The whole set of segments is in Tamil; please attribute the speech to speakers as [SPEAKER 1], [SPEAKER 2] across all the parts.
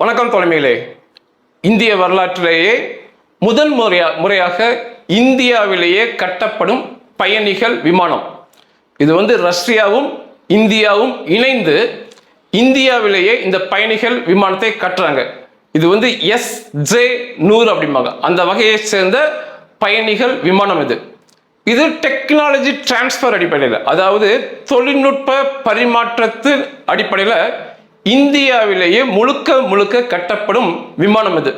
[SPEAKER 1] வணக்கம் தலைமையிலே. இந்திய வரலாற்றிலேயே முதல் முறையா முறையாக இந்தியாவிலேயே கட்டப்படும் பயணிகள் விமானம். இது வந்து ரஷ்யாவும் இந்தியாவும் இணைந்து இந்தியாவிலேயே இந்த பயணிகள் விமானத்தை கட்டுறாங்க. இது வந்து எஸ் ஜே நூறு அப்படிம்பாங்க. அந்த வகையை சேர்ந்த பயணிகள் விமானம் இது. இது டெக்னாலஜி டிரான்ஸ்ஃபர் அடிப்படையில் அதாவது தொழில்நுட்ப பரிமாற்றத்து அடிப்படையில் இந்தியாவிலேயே முழுக்க முழுக்க கட்டப்படும் விமானம் இது.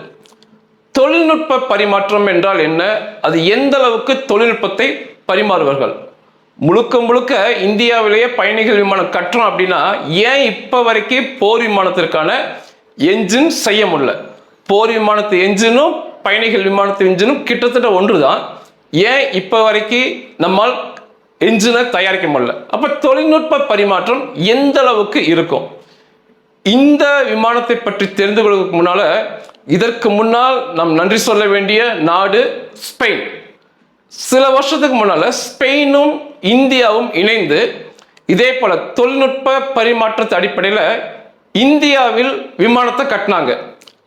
[SPEAKER 1] தொழில்நுட்ப பரிமாற்றம் என்றால் என்ன? அது எந்த அளவுக்கு தொழில்நுட்பத்தை பரிமாறுவார்கள்? முழுக்க முழுக்க இந்தியாவிலேயே பயணிகள் விமானம் கட்டுறோம் அப்படின்னா ஏன் இப்போ வரைக்கும் போர் விமானத்திற்கான என்ஜின் செய்ய முடியல? போர் விமானத்து என்ஜினும் பயணிகள் விமானத்து என்ஜினும் கிட்டத்தட்ட ஒன்று தான் ஏன் இப்போ வரைக்கும் நம்மால் என்ஜினை தயாரிக்க முடியல? அப்போ தொழில்நுட்ப பரிமாற்றம் எந்த அளவுக்கு இருக்கும்? இந்த விமானத்தை பற்றி தெரிந்து கொள்வதற்கு முன்னால இதற்கு முன்னால் நாம் நன்றி சொல்ல வேண்டிய நாடு ஸ்பெயின். சில வருஷத்துக்கு முன்னால ஸ்பெயினும் இந்தியாவும் இணைந்து இதே போல தொழில்நுட்ப பரிமாற்றத்து அடிப்படையில் இந்தியாவில் விமானத்தை கட்டினாங்க.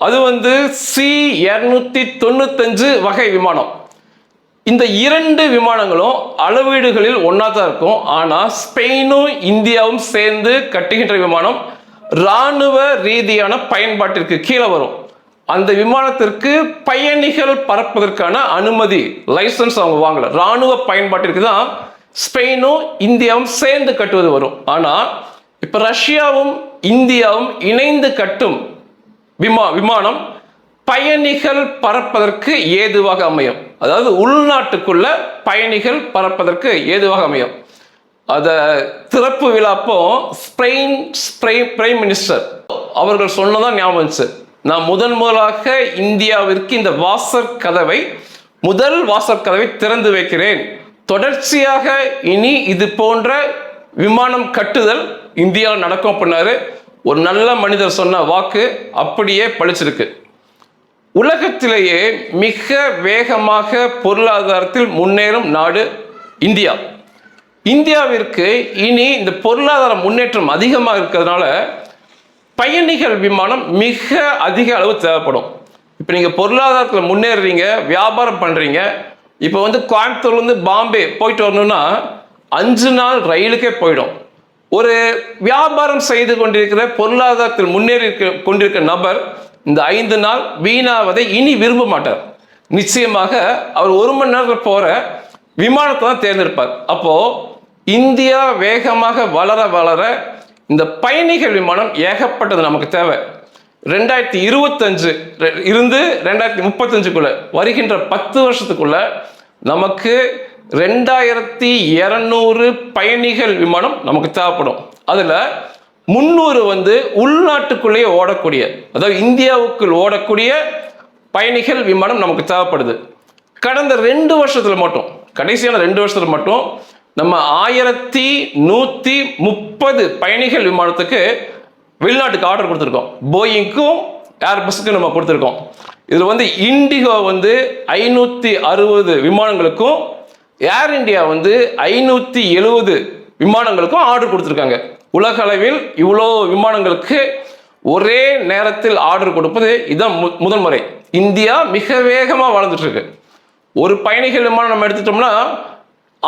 [SPEAKER 1] அது வந்து சி இரநூத்தி தொண்ணூத்தஞ்சு வகை விமானம். இந்த இரண்டு விமானங்களும் அளவீடுகளில் ஒன்றா தான் இருக்கும். ஆனால் ஸ்பெயினும் இந்தியாவும் சேர்ந்து கட்டுகின்ற விமானம் இராணுவ ரீதியான பயன்பாட்டிற்கு கீழே வரும். அந்த விமானத்திற்கு பயணிகள் பறப்பதற்கான அனுமதி லைசன்ஸ் அவங்க வாங்கல. இராணுவ பயன்பாட்டிற்கு தான் ஸ்பெயினும் இந்தியாவும் சேர்ந்து கட்டுவது வரும். ஆனால் இப்போ ரஷ்யாவும் இந்தியாவும் இணைந்து கட்டும் விமா விமானம் பயணிகள் பறப்பதற்கு ஏதுவாக அமையும். அதாவது உள்நாட்டுக்குள்ள பயணிகள் பறப்பதற்கு ஏதுவாக அமையும். அத திறப்பு விழாப்போ ஸ்பெயின் ஸ்ப்ரெயின் பிரைம் மினிஸ்டர் அவர்கள் சொன்னதான் ஞாபகம் வந்துச்சு. நான் முதன் முதலாக இந்தியாவிற்கு இந்த வாசற் கதவை முதல் வாசற் கதவை திறந்து வைக்கிறேன். தொடர்ச்சியாக இனி இது போன்ற விமானம் கட்டுதல் இந்தியாவில் நடக்கும் அப்படின்னாரு ஒரு நல்ல மனிதர் சொன்ன வாக்கு அப்படியே பழிச்சிருக்கு. உலகத்திலேயே மிக வேகமாக பொருளாதாரத்தில் முன்னேறும் நாடு இந்தியா. இந்தியாவிற்கு இனி இந்த பொருளாதார முன்னேற்றம் அதிகமாக இருக்கிறதுனால பயணிகள் விமானம் மிக அதிக அளவு தேவைப்படும். இப்போ நீங்கள் பொருளாதாரத்தில் முன்னேறுறீங்க வியாபாரம் பண்ணுறீங்க இப்போ வந்து கோயம்புத்தூர்லேருந்து பாம்பே போயிட்டு வரணும்னா அஞ்சு நாள் ரயிலுக்கே போயிடும். ஒரு வியாபாரம் செய்து கொண்டிருக்கிற பொருளாதாரத்தில் முன்னேறி இருக்க கொண்டிருக்கிற நபர் இந்த ஐந்து நாள் வீணாவதை இனி விரும்ப மாட்டார். நிச்சயமாக அவர் ஒரு மணி நேரத்தில் போகிற விமானத்தை தான் தேர்ந்தெடுப்பார். அப்போது இந்தியா வேகமாக வளர வளர இந்த பயணிகள் விமானம் ஏகப்பட்டது நமக்கு தேவை. ரெண்டாயிரத்தி இருபத்தஞ்சு ரெ- இருந்து ரெண்டாயிரத்தி முப்பத்தஞ்சுக்குள்ள வருகின்ற பத்து வருஷத்துக்குள்ள நமக்கு ரெண்டாயிரத்தி இரநூறு பயணிகள் விமானம் நமக்கு தேவைப்படும். அதில் முந்நூறு வந்து உள்நாட்டுக்குள்ளேயே ஓடக்கூடிய அதாவது இந்தியாவுக்குள் ஓடக்கூடிய பயணிகள் விமானம் நமக்கு தேவைப்படுது. கடந்த ரெண்டு வருஷத்தில் மட்டும் கடைசியான ரெண்டு வருஷத்தில் மட்டும் நம்ம ஆயிரத்தி நூத்தி முப்பது பயணிகள் விமானத்துக்கு வெளிநாட்டுக்கு ஆர்டர் கொடுத்துருக்கோம். போயிங்க்கும் ஏர்பஸ்க்கும் நம்ம கொடுத்துருக்கோம். இதில் வந்து இண்டிகோ வந்து ஐநூற்றி அறுபது விமானங்களுக்கும் ஏர் இந்தியா வந்து ஐநூற்றி எழுபது விமானங்களுக்கும் ஆர்டர் கொடுத்துருக்காங்க. உலக அளவில் இவ்வளோ விமானங்களுக்கு ஒரே நேரத்தில் ஆர்டர் கொடுப்பது இதுதான் மு- முதல் முறை. இந்தியா மிக வேகமாக வளர்ந்துட்டு இருக்கு. ஒரு பயணிகள் விமானம் நம்ம எடுத்துட்டோம்னா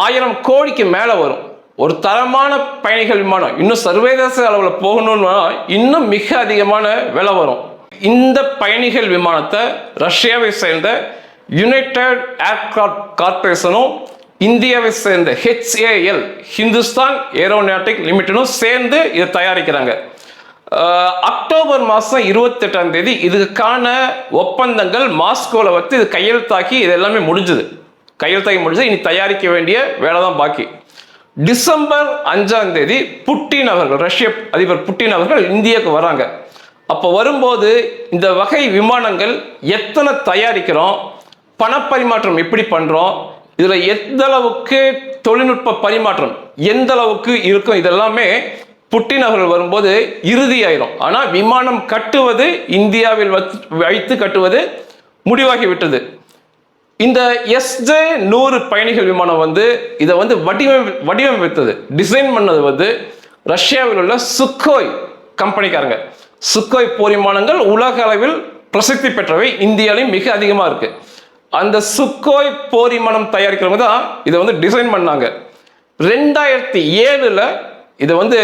[SPEAKER 1] ஆயிரம் கோடிக்கு மேலே வரும். ஒரு தரமான பயணிகள் விமானம் இன்னும் சர்வதேச அளவில் போகணும்னா இன்னும் மிக அதிகமான விலை வரும். இந்த பயணிகள் விமானத்தை ரஷ்யாவை சேர்ந்த யுனைடெட் ஏர்கிராஃப்ட் கார்பரேஷனும் இந்தியாவை சேர்ந்த ஹெச்ஏஎல் ஹிந்துஸ்தான் ஏரோநாட்டிக் லிமிட்டடும் சேர்ந்து இதை தயாரிக்கிறாங்க. அக்டோபர் மாதம் இருபத்தெட்டாம் தேதி இதுக்கான ஒப்பந்தங்கள் மாஸ்கோவில் வந்து இது கையெழுத்தாக்கி இது எல்லாமே முடிஞ்சுது. கையெழுத்தாகி முடிஞ்சது இனி தயாரிக்க வேண்டிய வேலை தான் பாக்கி. டிசம்பர் அஞ்சாம் தேதி புட்டின் அவர்கள் ரஷ்ய அதிபர் புட்டின் அவர்கள் இந்தியாவுக்கு வராங்க. அப்போ வரும்போது இந்த வகை விமானங்கள் எத்தனை தயாரிக்கிறோம் பணப்பரிமாற்றம் எப்படி பண்ணுறோம் இதில் எந்த அளவுக்கு தொழில்நுட்ப பரிமாற்றம் எந்த அளவுக்கு இருக்கும் இதெல்லாமே புட்டின் அவர்கள் வரும்போது இறுதியாயிரும் ஆனால் விமானம் கட்டுவது இந்தியாவில் வைத்து கட்டுவது முடிவாகி விட்டது. இந்த எஸ்ஜே நூறு பயணிகள் விமானம் வந்து இதை வந்து வடிவமை வடிவமைத்தது. டிசைன் பண்ணது வந்து ரஷ்யாவில் உள்ள சுக்கோய் கம்பெனிக்காரங்க. சுக்கோய் போர் விமானங்கள் உலக அளவில் பிரசித்தி பெற்றவை. இந்தியாலையும் மிக அதிகமாக இருக்கு. அந்த சுக்கோய் போர் விமானம் தயாரிக்கிறவங்க தான் இதை வந்து டிசைன் பண்ணாங்க. ரெண்டாயிரத்தி ஏழில் இதை வந்து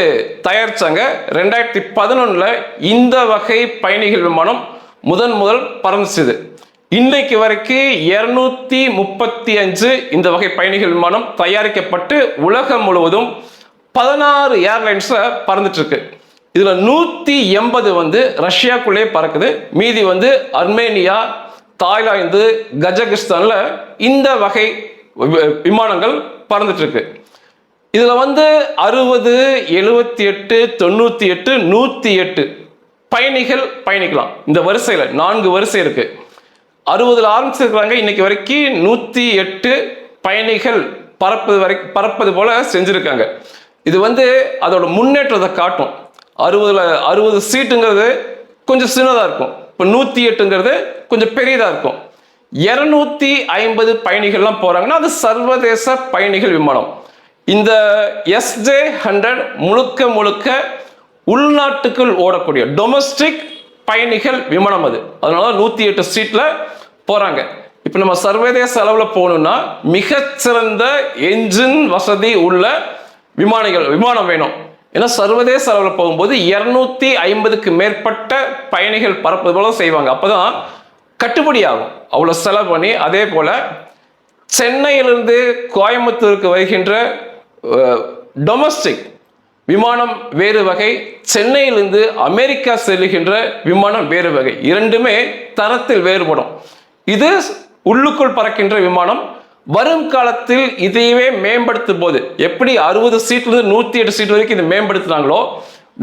[SPEAKER 1] தயாரிச்சாங்க. ரெண்டாயிரத்தி பதினொன்றில் இந்த வகை பயணிகள் விமானம் முதன் முதல் பறந்துச்சுது. இன்னைக்கு வரைக்கும் இருநூத்தி முப்பத்தி அஞ்சு இந்த வகை பயணிகள் விமானம் தயாரிக்கப்பட்டு உலகம் முழுவதும் பதினாறு ஏர்லைன்ஸ்ல பறந்துட்டு இருக்கு இதுல நூத்தி எண்பது வந்து ரஷ்யாக்குள்ளே பறக்குது. மீதி வந்து அர்மேனியா தாய்லாந்து கஜகிஸ்தான்ல இந்த வகை விமானங்கள் பறந்துட்டு இருக்கு இதுல வந்து அறுபது எழுபத்தி எட்டு தொண்ணூத்தி எட்டு நூத்தி எட்டு பயணிகள் பயணிக்கலாம். இந்த வரிசையில நான்கு வரிசை இருக்கு. அறுபதுல ஆரம்பிச்சிருக்கிறாங்க. இன்னைக்கு வரைக்கும் நூத்தி எட்டு பயணிகள் பறப்பது வரை பறப்பது போல செஞ்சிருக்காங்க. இது வந்து அதோட முன்னேற்றத்தை காட்டும். அறுபதுல அறுபது சீட்டுங்கிறது கொஞ்சம் சின்னதா இருக்கும். இப்போ நூத்தி எட்டுங்கிறது கொஞ்சம் பெரியதா இருக்கும். இருநூத்தி ஐம்பது பயணிகள்லாம் போறாங்கன்னா அது சர்வதேச பயணிகள் விமானம். இந்த எஸ்ஜே ஹண்ட்ரட் முழுக்க முழுக்க உள்நாட்டுக்குள் ஓடக்கூடிய டொமஸ்டிக் பயணிகள் விமானம் அது. அதனால நூற்றி எட்டு சீட்டில் போகிறாங்க இப்போ நம்ம சர்வதேச அளவில் போகணும்னா மிகச்சிறந்த என்ஜின் வசதி உள்ள விமானிகள் விமானம் வேணும். ஏன்னா சர்வதேச அளவில் போகும்போது இரநூத்தி ஐம்பதுக்கு மேற்பட்ட பயணிகள் பறப்பது போல செய்வாங்க. அப்பதான் கட்டுப்படி ஆகும். அவ்வளோ செலவு பண்ணி அதே போல் சென்னையிலிருந்து கோயம்புத்தூருக்கு வருகின்ற டொமஸ்டிக் விமானம் வேறு வகை சென்னையிலிருந்து அமெரிக்கா செல்லுகின்ற விமானம் வேறு வகை. இரண்டுமே தரத்தில் வேறுபடும். இது உள்ளுக்குள் பறக்கின்ற விமானம். வரும் காலத்தில் இதையவே மேம்படுத்தும் போது எப்படி அறுபது சீட்லேருந்து நூற்றி எட்டு சீட் வரைக்கும் இது மேம்படுத்துனாங்களோ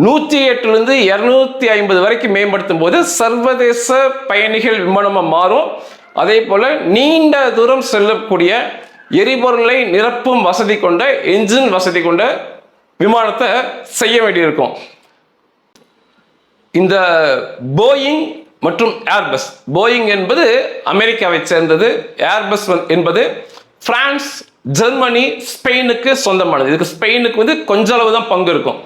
[SPEAKER 1] நூற்றி எட்டுலேருந்து இரநூத்தி ஐம்பது வரைக்கும் மேம்படுத்தும் போது சர்வதேச பயணிகள் விமானமாக மாறும். அதே போல் நீண்ட தூரம் செல்லக்கூடிய எரிபொருளை நிரப்பும் வசதி கொண்ட என்ஜின் வசதி கொண்ட விமானத்தை செய்ய வேண்டியிருக்கும். இந்த போயிங் மற்றும் ஏர்பஸ் போயிங் என்பது அமெரிக்காவை சேர்ந்தது. ஏர்பஸ் வந்து- என்பது பிரான்ஸ் ஜெர்மனி ஸ்பெயினுக்கு சொந்தமானது. இதுக்கு ஸ்பெயினுக்கு வந்து கொஞ்ச அளவு தான் பங்கு இருக்கும்.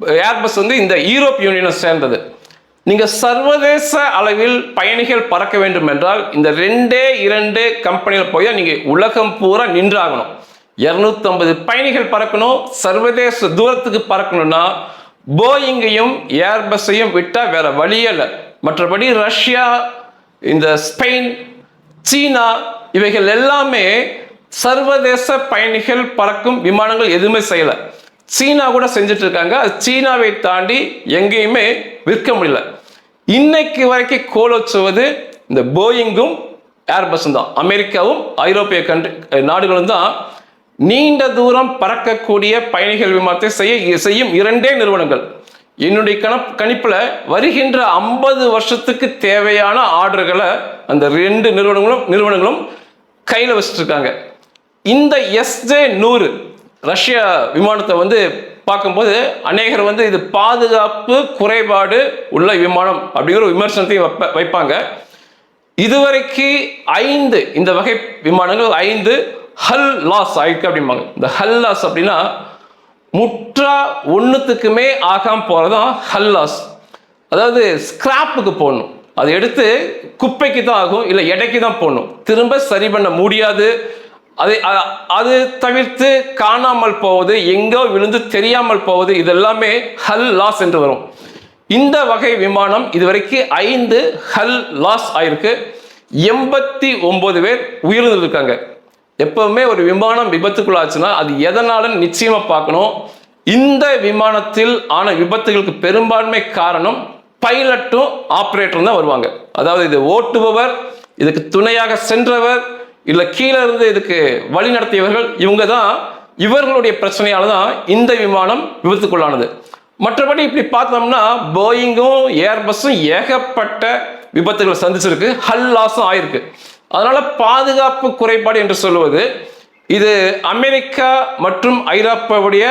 [SPEAKER 1] ஏர்பஸ் வந்து இந்த யூரோப் யூனியனை சேர்ந்தது. நீங்கள் சர்வதேச அளவில் பயணிகள் பறக்க வேண்டும் என்றால் இந்த ரெண்டே இரண்டு கம்பெனியில் போய் நீங்கள் உலகம் பூரா நின்றாகணும். 250 பயணிகள் பறக்கணும். சர்வதேச தூரத்துக்கு பறக்கணும்னா போயிங்கையும் ஏர்பஸையும் விட்டால் வேற வழியே இல்லை. மற்றபடி ரஷ்யா இந்த ஸ்பெயின் சீனா இவைகள் எல்லாமே சர்வதேச பயணிகள் பறக்கும் விமானங்கள் எதுவுமே செய்யலை. சீனா கூட செஞ்சுட்டு இருக்காங்க. அது சீனாவை தாண்டி எங்கேயுமே விற்க முடியல. இன்னைக்கு வரைக்கும் கோலோச்சுவது இந்த போயிங்கும் ஏர்பஸும் தான். அமெரிக்காவும் ஐரோப்பிய கண்ட்ரி நாடுகளும் தான் நீண்ட தூரம் பறக்கக்கூடிய பயணிகள் விமானத்தை செய்ய செய்யும் இரண்டே நிறுவனங்கள். என்னுடைய கணப் கணிப்பில் வருகின்ற ஐம்பது வருஷத்துக்கு தேவையான ஆர்டர்களை அந்த ரெண்டு நிறுவனங்களும் நிறுவனங்களும் கையில் வச்சுட்ருக்காங்க. இந்த எஸ்ஜே நூறு ரஷ்ய விமானத்தை வந்து பார்க்கும்போது அநேகர் வந்து இது பாதுகாப்பு குறைபாடு உள்ள விமானம் அப்படிங்கிற ஒரு விமர்சனத்தையும் வைப்ப வைப்பாங்க. இதுவரைக்கு ஐந்து இந்த வகை விமானங்கள் ஐந்து ஹல் லாஸ் ஆயிருக்கு அப்படிம்பாங்க. இந்த ஹல் லாஸ் அப்படின்னா முற்றா ஒன்றுத்துக்குமே ஆகாம போகிறதான் ஹல் லாஸ். அதாவது ஸ்கிராப்புக்கு போடணும். அதை எடுத்து குப்பைக்கு தான் ஆகும் இல்லை எடைக்கு தான் போடணும். திரும்ப சரி பண்ண முடியாது. அதை அது தவிர்த்து காணாமல் போவது எங்கோ விழுந்து தெரியாமல் போவது இதெல்லாமே ஹல் லாஸ் என்று வரும். இந்த வகை விமானம் இதுவரைக்கும் ஐந்து ஹல் லாஸ் ஆயிருக்கு. எண்பத்தி ஒன்பது பேர் உயிரிழந்திருக்காங்க. எப்பவுமே ஒரு விமானம் விபத்துக்குள்ளாச்சுன்னா அது எதனால நிச்சயமா பார்க்கணும்? இந்த விமானத்தில் ஆன விபத்துகளுக்கு பெரும்பான்மை காரணம் பைலட்டும் ஆப்ரேட்டரும் தான் வருவாங்க. அதாவது இது ஓட்டுபவர் இதுக்கு துணையாக சென்றவர் இல்ல கீழே இருந்து இதுக்கு வழி நடத்தியவர்கள் இவங்க தான் இவர்களுடைய பிரச்சனையால தான் இந்த விமானம் விபத்துக்குள்ளானது. மற்றபடி இப்படி பார்த்தோம்னா போயிங்கும் ஏர்பஸும் ஏகப்பட்ட விபத்துகளை சந்திச்சிருக்கு ஹல் லாஸும் ஆயிருக்கு. அதனால பாதுகாப்பு குறைபாடு என்று சொல்லுவது இது அமெரிக்கா மற்றும் ஐரோப்பாவுடைய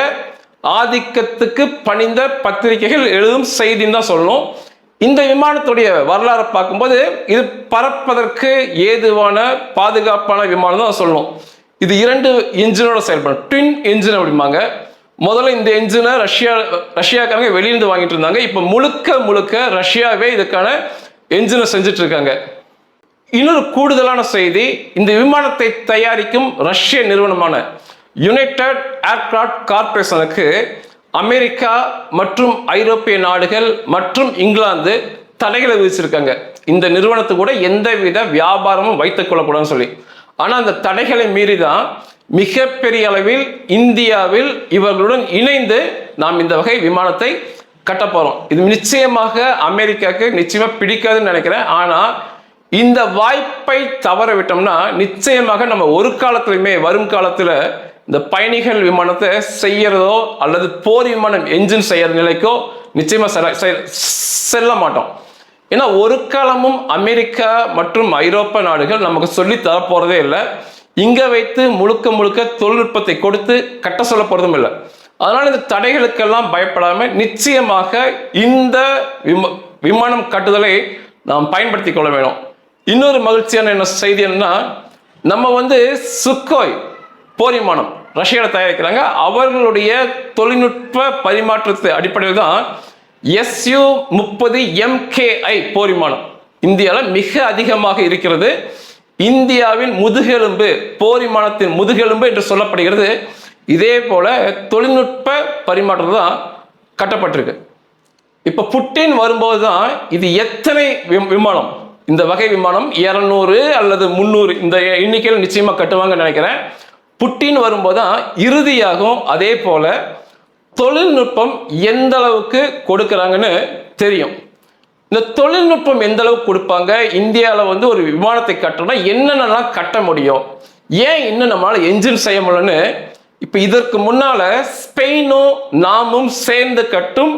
[SPEAKER 1] ஆதிக்கத்துக்கு பணிந்த பத்திரிகைகள் எழுதும் செய்தின்னு தான் சொல்லணும். இந்த விமானத்துடைய வரலாறை பார்க்கும்போது இது பறப்பதற்கு ஏதுவான பாதுகாப்பான விமானம் தான் சொல்லணும். இது இரண்டு இன்ஜினோட செயல்படும். ட்வின் இன்ஜின் அப்படிம்பாங்க. முதல்ல இந்த என்ஜினை ரஷ்யா ரஷ்யாக்காரங்க வெளியிருந்து வாங்கிட்டு இருந்தாங்க. இப்போ முழுக்க முழுக்க ரஷ்யாவே இதுக்கான என்ஜினை செஞ்சுட்டு இருக்காங்க. இன்னொரு கூடுதலான செய்தி இந்த விமானத்தை தயாரிக்கும் ரஷ்ய நிறுவனமான யுனைடெட் ஏர்கிராஃப்ட் கார்பரேஷனுக்கு அமெரிக்கா மற்றும் ஐரோப்பிய நாடுகள் மற்றும் இங்கிலாந்து தடைகளை விதிச்சிருக்காங்க இந்த நிறுவனத்து கூட எந்தவித வியாபாரமும் வைத்துக் கொள்ளக்கூடாதுன்னு சொல்லி. ஆனால் அந்த தடைகளை மீறி தான் மிகப்பெரிய அளவில் இந்தியாவில் இவர்களுடன் இணைந்து நாம் இந்த வகை விமானத்தை கட்ட போறோம். இது நிச்சயமாக அமெரிக்காவுக்கு நிச்சயமா பிடிக்காதுன்னு நினைக்கிறேன். ஆனா இந்த வாய்ப்பை தவற விட்டோம்னா நிச்சயமாக நம்ம ஒரு காலத்திலுமே வரும் காலத்தில் இந்த பயணிகள் விமானத்தை செய்யறதோ அல்லது போர் விமானம் என்ஜின் செய்யற நிலைக்கோ நிச்சயமா செல்ல- செல்ல மாட்டோம். ஏன்னா ஒரு காலமும் அமெரிக்கா மற்றும் ஐரோப்பா நாடுகள் நமக்கு சொல்லி தரப்போறதே இல்லை. இங்க வைத்து முழுக்க முழுக்க தொழில்நுட்பத்தை கொடுத்து கட்ட சொல்ல போறதும் இல்லை. அதனால இந்த தடைகளுக்கெல்லாம் பயப்படாம நிச்சயமாக இந்த விம- விமானம் கட்டுதலை நாம் பயன்படுத்திக் கொள்ள வேணும். இன்னொரு மகிழ்ச்சியான என்ன செய்தி என்னன்னா நம்ம வந்து சுக்கோய் போர் விமானம் ரஷ்யாவில் தயாரிக்கிறாங்க. அவர்களுடைய தொழில்நுட்ப பரிமாற்றத்தை அடிப்படையில் தான் எஸ்யூ முப்பது எம்கேஐ போர் விமானம் இந்தியாவில் மிக அதிகமாக இருக்கிறது. இந்தியாவின் முதுகெலும்பு போர் விமானத்தின் முதுகெலும்பு என்று சொல்லப்படுகிறது. இதே போல தொழில்நுட்ப பரிமாற்றம் தான் கட்டப்பட்டிருக்கு. இப்போ புட்டின் வரும்போது தான் இது எத்தனை விமானம்? இந்த வகை விமானம் இரநூறு அல்லது முந்நூறு இந்த எண்ணிக்கையில் நிச்சயமாக கட்டுவாங்கன்னு நினைக்கிறேன். புட்டின் வரும்போது தான் இறுதியாகும் அதே போல தொழில்நுட்பம் எந்த அளவுக்கு கொடுக்குறாங்கன்னு தெரியும். இந்த தொழில்நுட்பம் எந்த அளவுக்கு கொடுப்பாங்க? இந்தியாவில் வந்து ஒரு விமானத்தை கட்டணும்னா என்னென்னலாம் கட்ட முடியும்? ஏன் இன்னும் நம்மளால் என்ஜின் செய்ய முடியலன்னு இப்போ இதற்கு முன்னால ஸ்பெயினும் நாமும் சேர்ந்து கட்டும்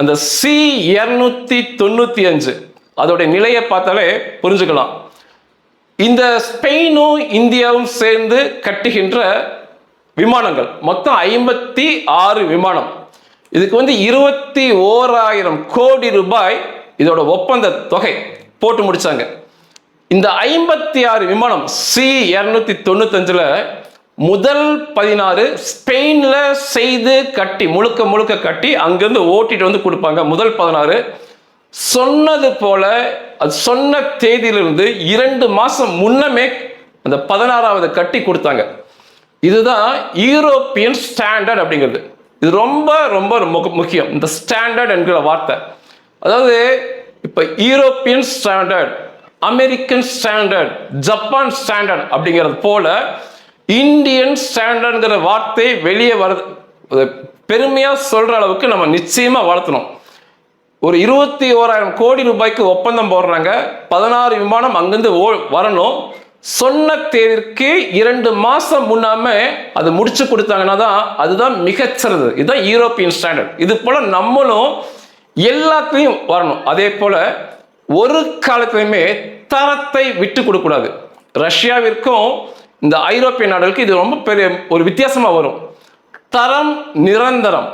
[SPEAKER 1] அந்த சி இரநூத்தி தொண்ணூற்றி அஞ்சு. அதோட நிலையை பார்த்தாலே புரிஞ்சுக்கலாம். இந்த ஸ்பெயினும் இந்தியாவும் சேர்ந்து கட்டுகின்ற விமானங்கள் மொத்தம் ஐம்பத்தி ஆறு விமானம். இதுக்கு வந்து இருபத்தி ஓராயிரம் கோடி ரூபாய் இதோட ஒப்பந்த தொகை போட்டு முடிச்சாங்க. இந்த ஐம்பத்தி ஆறு விமானம் சி இரநூத்தி தொண்ணூத்தஞ்சில் முதல் பதினாறு ஸ்பெயினில் செய்து கட்டி முழுக்க முழுக்க கட்டி அங்கேருந்து ஓட்டிட்டு வந்து கொடுப்பாங்க. முதல் பதினாறு சொன்னது போல அது சொன்ன தேதியிலிருந்து இரண்டு மாசம் முன்னமே அந்த பதினாறாவது கட்டி கொடுத்தாங்க. இதுதான் யூரோப்பியன் ஸ்டாண்டர்ட் அப்படிங்கிறது. இது ரொம்ப ரொம்ப முக்கியம். இந்த ஸ்டாண்டர்ட் என்கிற வார்த்தை. அதாவது இப்போ European standard American standard Japan standard அப்படிங்கிறது போல இந்தியன் ஸ்டாண்டர்ட்ங்கிற வார்த்தை வெளியே வர்றது பெருமையாக பெருமையா சொல்ற அளவுக்கு நம்ம நிச்சயமா வளர்த்தணும். ஒரு இருபத்தி ஓராயிரம் கோடி ரூபாய்க்கு ஒப்பந்தம் போடுறாங்க. பதினாறு விமானம் அங்கிருந்து ஓ வரணும். சொன்ன தேதிக்கு இரண்டு மாசம் முன்னாம அது முடிச்சு கொடுத்தாங்கன்னா தான் அதுதான் மிகச்சிறந்தது இதுதான் யூரோப்பியன் ஸ்டாண்டர்ட். இது போல நம்மளும் எல்லாத்துலேயும் வரணும். அதே போல ஒரு காலத்திலையுமே தரத்தை விட்டு கொடுக்கக்கூடாது ரஷ்யாவிற்கும் இந்த ஐரோப்பிய நாடுகளுக்கு இது ரொம்ப பெரிய ஒரு வித்தியாசமாக வரும். தரம் நிரந்தரம்.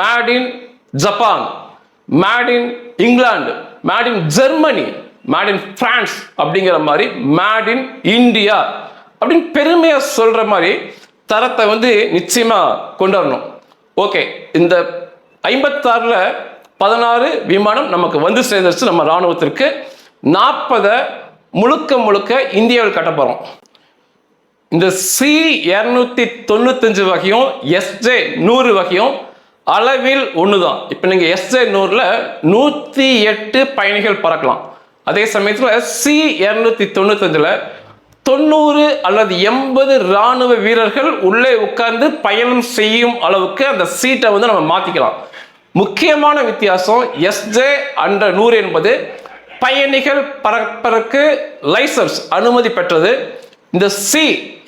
[SPEAKER 1] Made in Japan. Made in England made in Germany made in France அப்படிங்கிற மாதிரி மேட் இன் இந்தியா அப்படின்னு பெருமையாக சொல்கிற மாதிரி தரத்தை வந்து நிச்சயமாக கொண்டு வரணும் ஓகே இந்த ஐம்பத்தாறில் பதினாறு விமானம் நமக்கு வந்து சேர்ந்துருச்சு நம்ம ராணுவத்திற்கு. நாற்பதை முழுக்க முழுக்க இந்தியாவில் கட்ட இந்த சி இரநூத்தி தொண்ணூத்தஞ்சு வகையும் எஸ்ஜே நூறு வகையும் அளவில் ஒன்று தான் இப்போ நீங்கள் எஸ்ஏ நூறில் நூற்றி எட்டு பயணிகள் பறக்கலாம். அதே சமயத்தில் சி இரநூத்தி தொண்ணூத்தஞ்சில் தொண்ணூறு அல்லது எண்பது ராணுவ வீரர்கள் உள்ளே உட்கார்ந்து பயணம் செய்யும் அளவுக்கு அந்த சீட்டை வந்து நம்ம மாற்றிக்கலாம் முக்கியமான வித்தியாசம் எஸ்ஜே அண்ட நூறு என்பது பயணிகள் பறப்பதற்கு லைசன்ஸ் அனுமதி பெற்றது. இந்த சி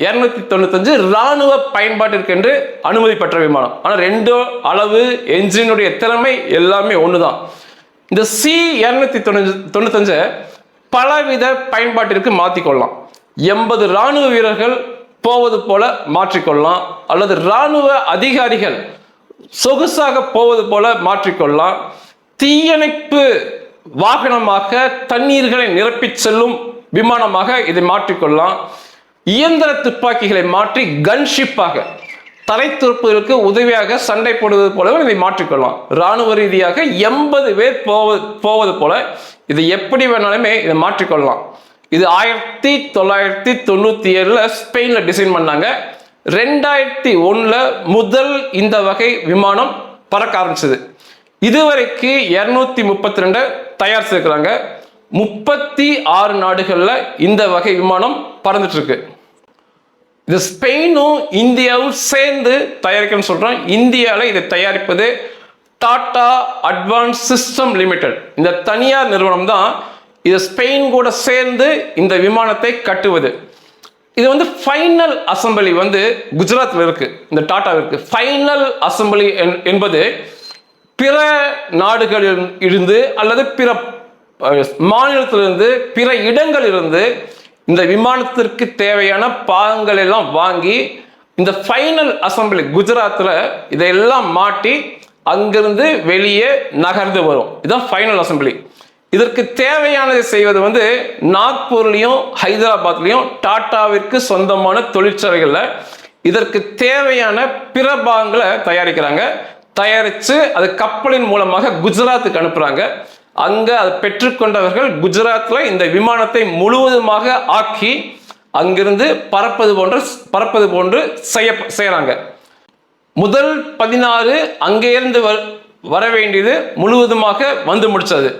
[SPEAKER 1] இரநூத்தி தொண்ணூத்தஞ்சு ராணுவ பயன்பாட்டிற்கென்று அனுமதி பெற்ற விமானம். ஆனால் ரெண்டோ அளவு என்ஜினுடைய திறமை எல்லாமே ஒண்ணுதான். இந்த சி இரநூத்தி தொண்ணூறு தொண்ணூத்தஞ்சை பலவித பயன்பாட்டிற்கு மாற்றிக்கொள்ளலாம் எண்பது ராணுவ வீரர்கள் போவது போல மாற்றிக்கொள்ளலாம் அல்லது ராணுவ அதிகாரிகள் சொகுசாக போவது போல மாற்றிக்கொள்ளலாம். தீயணைப்பு வாகனமாக தண்ணீர்களை நிரப்பிச் செல்லும் விமானமாக இதை மாற்றிக்கொள்ளலாம். இயந்திர துப்பாக்கிகளை மாற்றி கன்ஷிப்பாக தலை துருப்புகளுக்கு உதவியாக சண்டை போடுவது போலவே இதை மாற்றிக்கொள்ளலாம். ராணுவ ரீதியாக எண்பது பேர் போவது போவது போல இதை எப்படி வேணாலுமே இதை மாற்றிக்கொள்ளலாம். இது ஆயிரத்தி தொள்ளாயிரத்தி தொண்ணூத்தி ஏழுல ஸ்பெயின்ல டிசைன் பண்ணாங்க. ரெண்டாயிரத்தி ஒன்றில் முதல் இந்த வகை விமானம் பறக்க ஆரம்பிச்சது. இதுவரைக்கு இருநூத்தி முப்பத்தி ரெண்டு தயாரிச்சிருக்கிறாங்க. முப்பத்தி ஆறு நாடுகளில் இந்த வகை விமானம் பறந்துட்டு இருக்கு. இது ஸ்பெயினும் இந்தியாவும் சேர்ந்து தயாரிக்கணும்னு சொல்கிறோம் இந்தியாவில் இதை தயாரிப்பது டாடா அட்வான்ஸ் சிஸ்டம் லிமிடெட். இந்த தனியார் நிறுவனம் தான் இது ஸ்பெயின் கூட சேர்ந்து இந்த விமானத்தை கட்டுவது. இது வந்து ஃபைனல் அசம்பிளி வந்து குஜராத்தில் இருக்குது இந்த டாட்டாவிற்கு ஃபைனல் அசம்பிளி என்பது பிற நாடுகளில் இருந்து அல்லது பிற மாநிலத்திலிருந்து பிற இடங்களிலிருந்து இந்த விமானத்திற்கு தேவையான பாகங்கள் எல்லாம் வாங்கி இந்த ஃபைனல் அசம்பிளி குஜராத்தில் இதையெல்லாம் மாட்டி அங்கிருந்து வெளியே நகர்ந்து வரும். இதுதான் ஃபைனல் அசம்பிளி இதற்கு தேவையானதை செய்வது வந்து நாக்பூர்லேயும் ஹைதராபாத்லையும் டாட்டாவிற்கு சொந்தமான தொழிற்சாலைகளில் இதற்கு தேவையான பிற பாகங்களை தயாரிக்கிறாங்க. தயாரித்து அது கப்பலின் மூலமாக குஜராத்துக்கு அனுப்புகிறாங்க அங்கே அதை பெற்றுக்கொண்டவர்கள் குஜராத்தில் இந்த விமானத்தை முழுவதுமாக ஆக்கி அங்கிருந்து பறப்பது போன்ற பறப்பது போன்று செய்ய செய்கிறாங்க முதல் பதினாறு அங்கேருந்து வர வர வேண்டியது முழுவதுமாக வந்து முடிச்சது.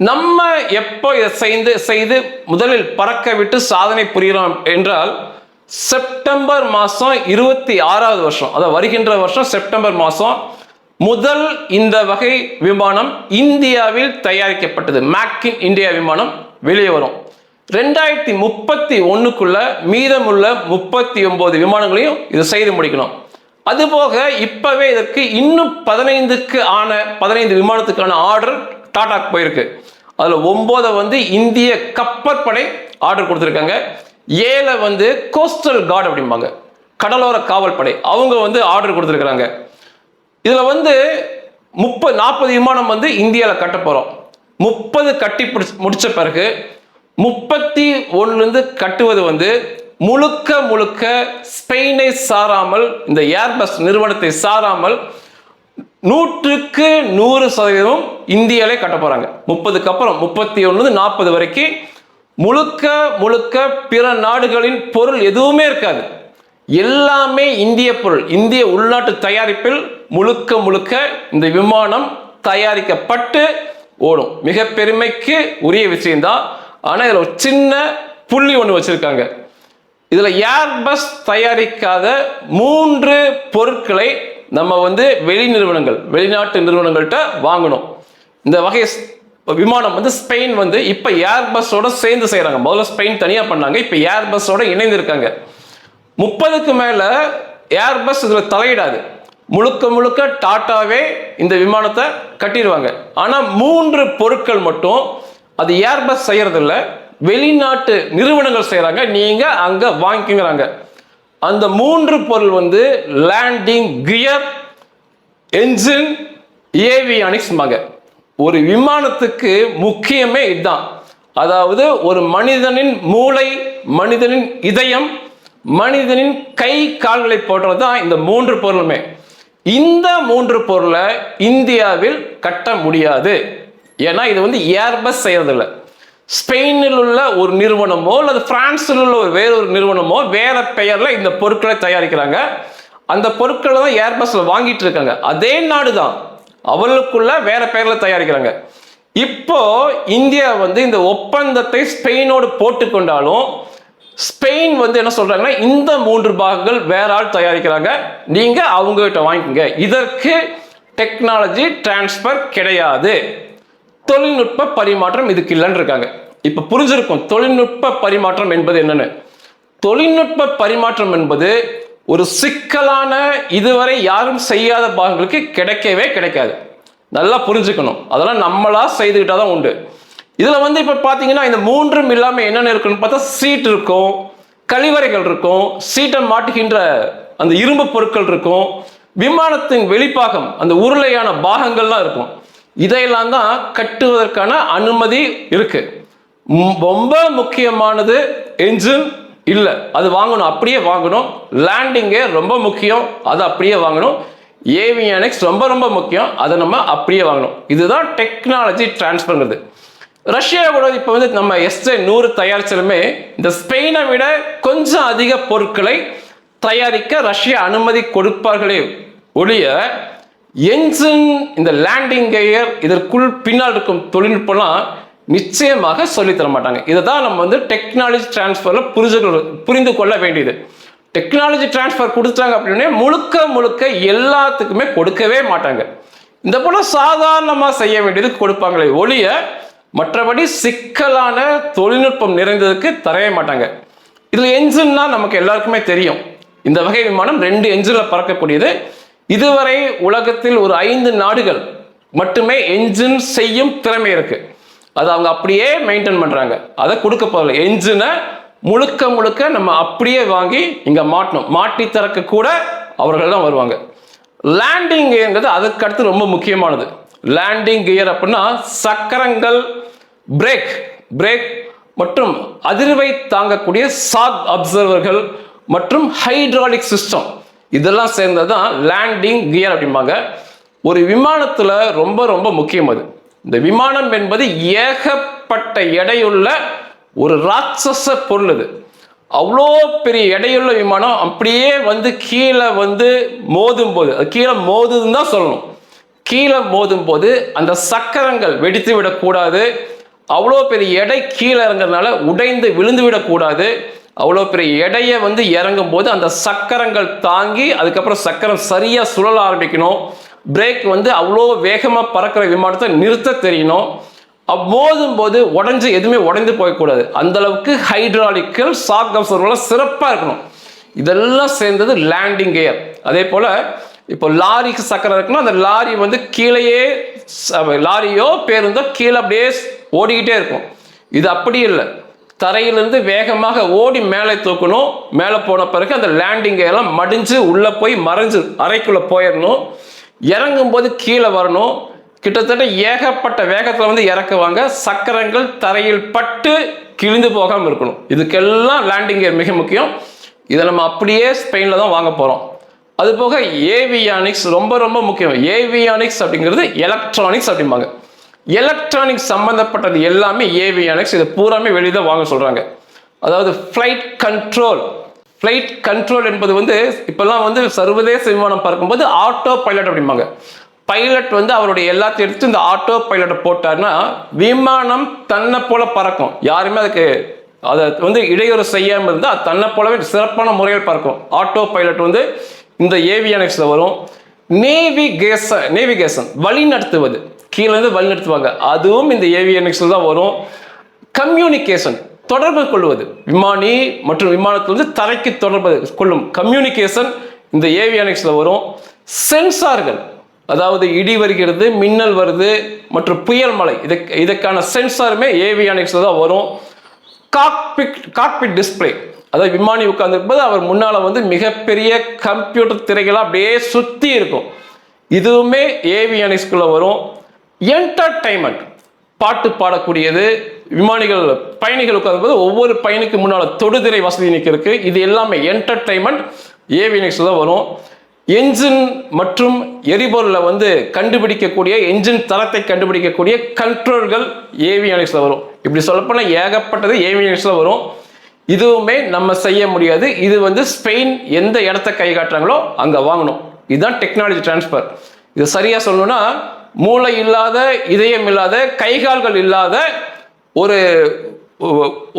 [SPEAKER 1] நம்ம எப்போ இதை செய்து செய்து முதலில் பறக்க விட்டு சாதனை புரிகிறோம் என்றால் செப்டம்பர் மாதம் இருபத்தி ஆறாவது வருஷம் அதாவது வருகின்ற வருஷம் செப்டம்பர் மாதம் முதல் இந்த வகை விமானம் இந்தியாவில் தயாரிக்கப்பட்டது. மேக் இன் இந்தியா விமானம் வெளியே வரும். ரெண்டாயிரத்தி முப்பத்தி ஒன்றுக்குள்ள மீதமுள்ள முப்பத்தி ஒன்பது விமானங்களையும் இது செய்து முடிக்கணும். அதுபோக இப்போவே இதற்கு இன்னும் பதினைந்துக்கு ஆன பதினைந்து விமானத்துக்கான ஆர்டர் டாடாக்கு போயிருக்கு. அதில் ஒம்போதை வந்து இந்திய கப்பற்படை ஆர்டர் கொடுத்துருக்காங்க. ஏழை வந்து கோஸ்டல் கார்டு அப்படிம்பாங்க. கடலோர காவல் படை அவங்க வந்து ஆர்டர் கொடுத்துருக்குறாங்க. இதில் வந்து முப்பது நாற்பது விமானம் வந்து இந்தியாவில் கட்ட போகிறோம் முப்பது கட்டி பிடிச்சி முடித்த பிறகு முப்பத்தி ஒன்றுலேருந்து கட்டுவது வந்து முழுக்க முழுக்க ஸ்பெயினை சாராமல் இந்த ஏர்பஸ் நிறுவனத்தை சாராமல் நூற்றுக்கு நூறு சதவீதம் இந்தியாவிலே கட்ட போகிறாங்க முப்பதுக்கு அப்புறம் முப்பத்தி ஒன்று நாற்பது வரைக்கும் முழுக்க முழுக்க பிற நாடுகளின் பொருள் எதுவுமே இருக்காது. எல்லாமே இந்திய பொருள். இந்திய உள்நாட்டு தயாரிப்பில் முழுக்க முழுக்க இந்த விமானம் தயாரிக்கப்பட்டு ஓடும். மிக பெருமைக்கு உரிய விஷயம்தான். ஆனால் இதில் ஒரு சின்ன புள்ளி ஒன்று வச்சுருக்காங்க. இதில் ஏர்பஸ் தயாரிக்காத மூன்று பொருட்களை நம்ம வந்து வெளி நிறுவனங்கள் வெளிநாட்டு நிறுவனங்கள்கிட்ட வாங்கணும். இந்த வகை விமானம் வந்து ஸ்பெயின் வந்து இப்போ ஏர்பஸோட சேர்ந்து செய்கிறாங்க முதல்ல ஸ்பெயின் தனியாக பண்ணாங்க. இப்போ ஏர்பஸோட இணைந்து இருக்காங்க முப்பதுக்கு மேலே ஏர்பஸ் இதில் தலையிடாது. முழுக்க முழுக்க டாட்டாவே இந்த விமானத்தை கட்டிடுவாங்க. ஆனால் மூன்று பொருட்கள் மட்டும் அது ஏர்பஸ் செய்கிறதில்ல வெளிநாட்டு நிறுவனங்கள் செய்கிறாங்க நீங்கள் அங்கே வாங்கிக்கிறாங்க. அந்த மூன்று பொருள் வந்து லேண்டிங் கியர் என்ஜின் ஏவியானிக்ஸ் ஒரு விமானத்துக்கு முக்கியமே இதுதான். அதாவது ஒரு மனிதனின் மூளை மனிதனின் இதயம் மனிதனின் கை கால்களை போடுறது தான் இந்த மூன்று பொருளுமே. இந்த மூன்று பொருளை இந்தியாவில் கட்ட முடியாது. ஏன்னா இது வந்து ஏர்பஸ் செய்யறதில்ல. ஸ்பெயினில் உள்ள ஒரு நிறுவனமோ அல்லது பிரான்ஸில் உள்ள ஒரு வேறொரு நிறுவனமோ வேற பெயர்ல இந்த பொருட்களை தயாரிக்கிறாங்க. அந்த பொருட்களை தான் ஏர்பஸ்ல வாங்கிட்டு இருக்காங்க. அதே நாடு தான் அவளுக்குள்ள வேற பெயர்ல தயாரிக்கிறாங்க. இப்போ இந்தியா வந்து இந்த ஒப்பந்தத்தை ஸ்பெயினோடு போட்டுக்கொண்டாலும் ஸ்பெயின் வந்து என்ன சொல்றாங்கன்னா இந்த மூன்று பாகங்கள் வேற ஆள் தயாரிக்கிறாங்க. நீங்க அவங்ககிட்ட வாங்கிக்கோங்க. இதற்கு டெக்னாலஜி டிரான்ஸ்ஃபர் கிடையாது. தொழில்நுட்ப பரிமாற்றம் இதுக்கு இல்லைன்னு இருக்காங்க. இப்போ புரிஞ்சிருக்கும் தொழில்நுட்ப பரிமாற்றம் என்பது என்னன்னு. தொழில்நுட்ப பரிமாற்றம் என்பது ஒரு சிக்கலான இதுவரை யாரும் செய்யாத பாகங்களுக்கு கிடைக்கவே கிடைக்காது. நல்லா புரிஞ்சுக்கணும். அதெல்லாம் நம்மளா செய்துக்கிட்டால் தான் உண்டு. இதில் வந்து இப்போ பார்த்தீங்கன்னா இந்த மூன்றும் இல்லாமல் என்னென்ன இருக்குன்னு பார்த்தா சீட் இருக்கும் கழிவறைகள் இருக்கும் சீட்டை மாட்டுகின்ற அந்த இரும்பு பொருட்கள் இருக்கும் விமானத்தின் வெளிப்பாகம் அந்த உருளையான பாகங்கள்லாம் இருக்கும். இதையெல்லாம் தான் கட்டுவதற்கான அனுமதி இருக்கு. ரொம்ப முக்கியமானது என்ஜின் இல்லை. அது வாங்கணும் அப்படியே வாங்கணும். லேண்டிங்கே ரொம்ப முக்கியம் அது அப்படியே வாங்கணும். ஏவியானிக்ஸ் ரொம்ப ரொம்ப முக்கியம் அதை நம்ம அப்படியே வாங்கணும். இதுதான் டெக்னாலஜி டிரான்ஸ்ஃபர்ங்கிறது ரஷ்யா கூட இப்போ வந்து நம்ம எஸ்ஏ நூறு தயாரிச்சாலுமே இந்த ஸ்பெயினை விட கொஞ்சம் அதிக பொருட்களை தயாரிக்க ரஷ்யா அனுமதி கொடுப்பார்களே ஒழிய என்ஜின் இந்த லேண்டிங் கயர் இதற்குள் பின்னால் இருக்கும் தொழில்நுட்பம்லாம் நிச்சயமாக சொல்லித்தர மாட்டாங்க. இதை தான் நம்ம வந்து டெக்னாலஜி டிரான்ஸ்ஃபரில் புரிஞ்சு புரிந்து கொள்ள வேண்டியது. டெக்னாலஜி டிரான்ஸ்ஃபர் கொடுத்தாங்க அப்படின்னே முழுக்க முழுக்க எல்லாத்துக்குமே கொடுக்கவே மாட்டாங்க. இந்த போல சாதாரணமாக செய்ய வேண்டியது கொடுப்பாங்களே ஒழிய மற்றபடி சிக்கலான தொழில்நுட்பம் நிறைந்ததுக்கு தரவே மாட்டாங்க. இதில் என்ஜின்னா நமக்கு எல்லாருக்குமே தெரியும். இந்த வகை விமானம் ரெண்டு என்ஜினில் பறக்கக்கூடியது. இதுவரை உலகத்தில் ஒரு ஐந்து நாடுகள் மட்டுமே என்ஜின் செய்யும் திறமை இருக்கு. அதை அவங்க அப்படியே மெயின்டைன் பண்றாங்க. அதை கொடுக்க போகல என்ஜினை முழுக்க முழுக்க நம்ம அப்படியே வாங்கி இங்க மாட்டணும். மாட்டி திறக்க கூட அவர்கள் தான் வருவாங்க. லேண்டிங் அதுக்கு அடுத்து ரொம்ப முக்கியமானது. லேண்டிங் கியர் அப்படின்னா சக்கரங்கள் பிரேக் பிரேக் மற்றும் அதிர்வை தாங்கக்கூடிய சாக் அப்சர்வர்கள் மற்றும் ஹைட்ராலிக் சிஸ்டம் இதெல்லாம் சேர்ந்தது தான் லேண்டிங் கியர் அப்படிம்பாங்க. ஒரு விமானத்தில் ரொம்ப ரொம்ப முக்கியம் அது. இந்த விமானம் என்பது ஏகப்பட்ட எடையுள்ள ஒரு ராட்சச பொருள் அது. அவ்வளோ பெரிய எடையுள்ள விமானம் அப்படியே வந்து கீழே வந்து மோதும் போது அது கீழே மோதுதுன்னு தான் சொல்லணும். கீழே மோதும் போது அந்த சக்கரங்கள் வெடித்து விடக்கூடாது. அவ்வளோ பெரிய எடை கீழே இறங்குறதுனால உடைந்து விழுந்து விடக்கூடாது. அவ்வளோ பெரிய எடையை வந்து இறங்கும் போது அந்த சக்கரங்கள் தாங்கி அதுக்கப்புறம் சக்கரம் சரியாக சுழல ஆரம்பிக்கணும். பிரேக் வந்து அவ்வளோ வேகமாக பறக்கிற விமானத்தை நிறுத்த தெரியணும். அப்ப மோதும் போது உடஞ்சி எதுவுமே உடைந்து போகக்கூடாது. அந்த அளவுக்கு ஹைட்ராலிக்கல் சாக் அப்சர்வெல்லாம் சிறப்பாக இருக்கணும். இதெல்லாம் சேர்ந்தது லேண்டிங் கியர் அதே போல் இப்போ லாரிக்கு சக்கரம் இருக்குன்னா அந்த லாரி வந்து கீழேயே ச- லாரியோ பேருந்தோ கீழே அப்படியே ஓடிக்கிட்டே இருக்கும். இது அப்படி இல்லை. தரையிலிருந்து வேகமாக ஓடி மேலே தூக்கணும். மேலே போன பிறகு அந்த லேண்டிங் எல்லாம் மடிஞ்சு உள்ளே போய் மறைஞ்சு அறைக்குள்ளே போயிடணும். இறங்கும் போது கீழே வரணும். கிட்டத்தட்ட ஏகப்பட்ட வேகத்தில் வந்து இறக்குவாங்க. சக்கரங்கள் தரையில் பட்டு கிழிந்து போகாமல் இருக்கணும். இதுக்கெல்லாம் லேண்டிங் கியர் மிக முக்கியம். இதை நம்ம அப்படியே ஸ்பெயினில் தான் வாங்க போகிறோம் அது போக ஏவியானிக்ஸ் ரொம்ப ரொம்ப முக்கியம். ஏவியானிக்ஸ் அப்படிங்கிறது எலக்ட்ரானிக்ஸ் அப்படிம்பாங்க. எலக்ட்ரானிக்ஸ் சம்பந்தப்பட்டது எல்லாமே ஏவியானிக்ஸ் இதை பூராமே வெளியே தான் வாங்க சொல்கிறாங்க அதாவது ஃப்ளைட் கண்ட்ரோல் ஃப்ளைட் கண்ட்ரோல் என்பது வந்து இப்போல்லாம் வந்து சர்வதேச விமானம் பார்க்கும்போது ஆட்டோ பைலட் அப்படிம்பாங்க. பைலட் வந்து அவருடைய எல்லாத்தையும் எடுத்து இந்த ஆட்டோ பைலட்டை போட்டார்னா விமானம் தன்னை போல பறக்கும். யாருமே அதுக்கு அதை வந்து இடையூறு செய்யாமல் இருந்தால் அது தன்னை போலவே சிறப்பான முறையில் பறக்கும். ஆட்டோ பைலட் வந்து இந்த ஏவியானிக்ஸில் வரும். நேவிகேசன் நேவிகேஷன் வழி நடத்துவது கீழே இருந்து வழி நடத்துவாங்க அதுவும் இந்த ஏவியானிக்ஸில் தான் வரும். கம்யூனிகேஷன் தொடர்பு கொள்வது. விமானி மற்றும் விமானத்தில் தரைக்கு தொடர்பு கொள்ளும். கம்யூனிகேஷன் இந்த ஏவியானிக்ஸில் வரும். சென்சார்கள் அதாவது இடி வருகிறது மின்னல் வருது மற்றும் புயல் மலை இதுக்கு இதற்கான சென்சாருமே ஏவியானிக்ஸில் தான் வரும். காக்பிட் காக்பிட் டிஸ்ப்ளே அதாவது விமானி உட்கார்ந்திருக்கும்போது அவர் முன்னால் வந்து மிகப்பெரிய கம்ப்யூட்டர் திரைகளாக அப்படியே சுற்றி இருக்கும். இதுவுமே ஏவியானிக்ஸ்குள்ள வரும். என்டர்டைன்மெண்ட் பாட்டு பாடக்கூடியது. விமானிகள் பயணிகள் உட்காரும்போது ஒவ்வொரு பயணிக்கு முன்னால் தொடுதிரை வசதி நிற்கிறதுக்கு இது எல்லாமே என்டர்டைன்மெண்ட் ஏவியனிக்ஸ் தான் வரும். என்ஜின் மற்றும் எரிபொருளை வந்து கண்டுபிடிக்கக்கூடிய என்ஜின் தரத்தை கண்டுபிடிக்கக்கூடிய கண்ட்ரோல்கள் ஏவியானிக்ஸில் வரும். இப்படி சொல்லப்போனால் ஏகப்பட்டது ஏவியானிக்ஸில் வரும். இதுவுமே நம்ம செய்ய முடியாது. இது வந்து ஸ்பெயின் எந்த இடத்த கை காட்டுறாங்களோ அங்கே வாங்கணும். இதுதான் டெக்னாலஜி டிரான்ஸ்ஃபர் இது சரியாக சொல்லணும்னா மூளை இல்லாத இதயம் இல்லாத கைகால்கள் இல்லாத ஒரு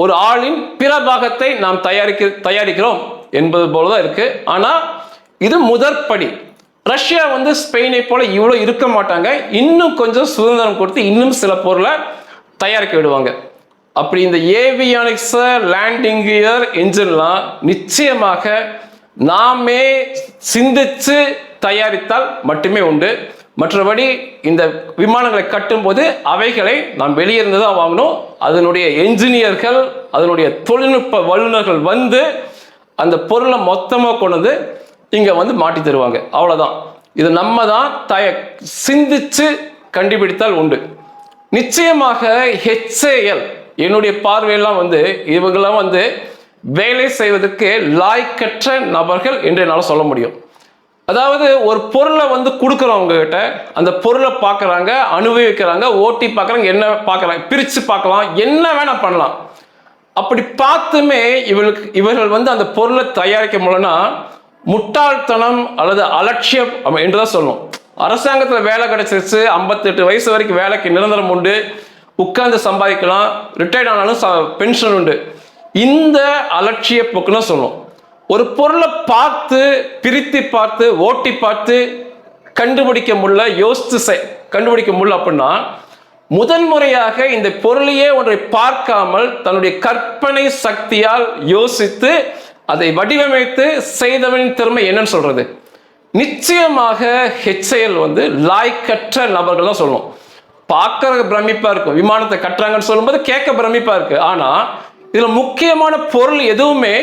[SPEAKER 1] ஒரு ஆளின் பிற பாகத்தை நாம் தயாரிக்க தயாரிக்கிறோம் என்பது போல தான் இருக்கு. ஆனால் இது முதற்படி. ரஷ்யா வந்து ஸ்பெயினை போல இவ்வளோ இருக்க மாட்டாங்க. இன்னும் கொஞ்சம் சுதந்திரம் கொடுத்து இன்னும் சில பொருளை தயாரிக்க விடுவாங்க. அப்படி இந்த ஏவியானிக்ஸ் லேண்டிங் கியர் என்ஜின்லாம் நிச்சயமாக நாமே சிந்திச்சு தயாரித்தால் மட்டுமே உண்டு. மற்றபடி இந்த விமானங்களை கட்டும்போது அவைகளை நாம் வெளியிருந்து தான் வாங்கணும். அதனுடைய என்ஜினியர்கள் அதனுடைய தொழில்நுட்ப வல்லுநர்கள் வந்து அந்த பொருளை மொத்தமாக கொண்டு வந்து இங்கே வந்து மாட்டி தருவாங்க. அவ்வளோதான் இது நம்ம தான் தய சிந்திச்சு கண்டுபிடித்தால் உண்டு. நிச்சயமாக ஹெச்ஏஎல் என்னுடைய பார்வையெல்லாம் வந்து இவங்கெல்லாம் வந்து வேலை செய்வதற்கு லாய்க்கற்ற நபர்கள் என்று என்னால் சொல்ல முடியும். அதாவது ஒரு பொருளை வந்து கொடுக்குறவங்க கிட்ட அந்த பொருளை பார்க்குறாங்க அனுபவிக்கிறாங்க ஓட்டி பார்க்குறாங்க என்ன பார்க்குறாங்க பிரித்து பார்க்கலாம் என்ன வேணால் பண்ணலாம். அப்படி பார்த்துமே இவர்களுக்கு இவர்கள் வந்து அந்த பொருளை தயாரிக்க முடியலன்னா முட்டாள்தனம் அல்லது அலட்சியம் என்று தான் சொல்லணும் அரசாங்கத்தில் வேலை கிடைச்சிருச்சு ஐம்பத்தெட்டு வயசு வரைக்கும் வேலைக்கு நிரந்தரம் உண்டு. உட்கார்ந்து சம்பாதிக்கலாம் ரிட்டையர்ட் ஆனாலும் பென்ஷன் உண்டு. இந்த அலட்சிய போக்குன்னு சொல்லணும் ஒரு பொருளை பார்த்து பிரித்து பார்த்து ஓட்டி பார்த்து கண்டுபிடிக்க முடியல யோசித்து செய்- கண்டுபிடிக்க முடியல அப்படின்னா முதல் முறையாக இந்த பொருளையே ஒன்றை பார்க்காமல் தன்னுடைய கற்பனை சக்தியால் யோசித்து அதை வடிவமைத்து செய்தவனின் திறமை என்னன்னு சொல்றது? நிச்சயமாக ஹெச்ஐஎல் வந்து லாய்க்கற்ற நபர்கள் தான் சொல்லணும் பார்க்கற பிரமிப்பா இருக்கும். விமானத்தை கட்டுறாங்கன்னு சொல்லும்போது கேட்க பிரமிப்பா இருக்கு. ஆனா இதுல முக்கியமான பொருள் எதுவுமே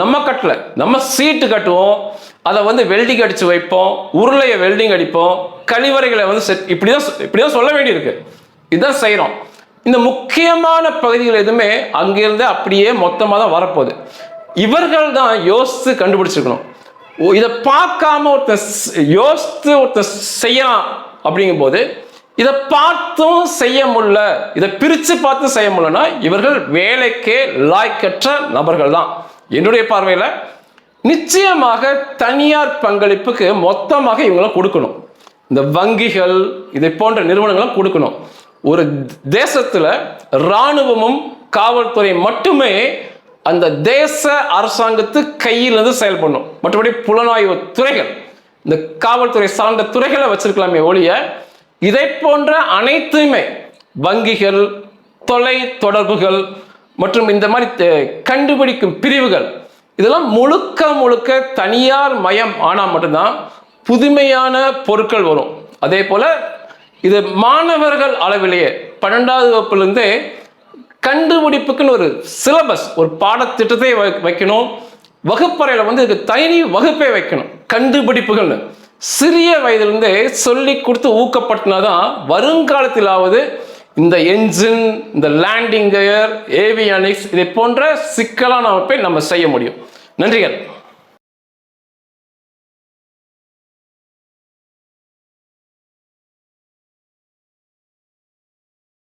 [SPEAKER 1] நம்ம கட்டல. நம்ம சீட்டு கட்டுவோம் அதை வந்து வெல்டிங் அடிச்சு வைப்போம் உருளையை வெல்டிங் அடிப்போம் கழிவறைகளை வந்து செட் இப்படிதான் இப்படிதான் சொல்ல வேண்டியிருக்கு. இதுதான் செய்கிறோம் இந்த முக்கியமான பகுதிகள் எதுவுமே அங்கிருந்து அப்படியே மொத்தமாக தான் வரப்போகுது. இவர்கள் தான் யோசித்து கண்டுபிடிச்சிருக்கணும். ஓ, இதை பார்க்காம ஒருத்தன் யோசித்து ஒருத்தன் செய்யலாம் அப்படிங்கும்போது இதை பார்த்தும் செய்ய முடியல. இதை பிரித்து பார்த்து செய்ய முடியலன்னா இவர்கள் வேலைக்கே லாய்க்கற்ற நபர்கள் தான் என்னுடைய பார்வையில் நிச்சயமாக தனியார் பங்களிப்புக்கு மொத்தமாக இவங்களை கொடுக்கணும். இந்த வங்கிகள் இதை போன்ற நிறுவனங்களை கொடுக்கணும். ஒரு தேசத்தில் இராணுவமும் காவல்துறை மட்டுமே அந்த தேச அரசாங்கத்து கையிலிருந்து செயல்படணும். மற்றபடி புலனாய்வு துறைகள் இந்த காவல்துறை சார்ந்த துறைகளை வச்சிருக்கலாமே ஒழிய இதை போன்ற அனைத்துமே வங்கிகள் தொலை தொடர்புகள் மற்றும் இந்த மாதிரி கண்டுபிடிக்கும் பிரிவுகள் இதெல்லாம் முழுக்க முழுக்க தனியார் மயம் ஆனால் மட்டும்தான் புதுமையான பொருட்கள் வரும். அதே போல் இது மாணவர்கள் அளவிலேயே பன்னெண்டாவது வகுப்புலேருந்தே கண்டுபிடிப்புக்குன்னு ஒரு சிலபஸ் ஒரு பாடத்திட்டத்தை வைக்கணும். வகுப்பறையில் வந்து இதுக்கு தனி வகுப்பே வைக்கணும். கண்டுபிடிப்புகள்னு. சிறிய வயதிலிருந்தே சொல்லி கொடுத்து ஊக்கப்படுத்தினா தான் வருங்காலத்திலாவது இந்த என்ஜின் இந்த லேண்டிங் கயர் ஏவியானிக்ஸ் இதை போன்ற சிக்கலான அமைப்பை நம்ம செய்ய முடியும். நன்றிகள்.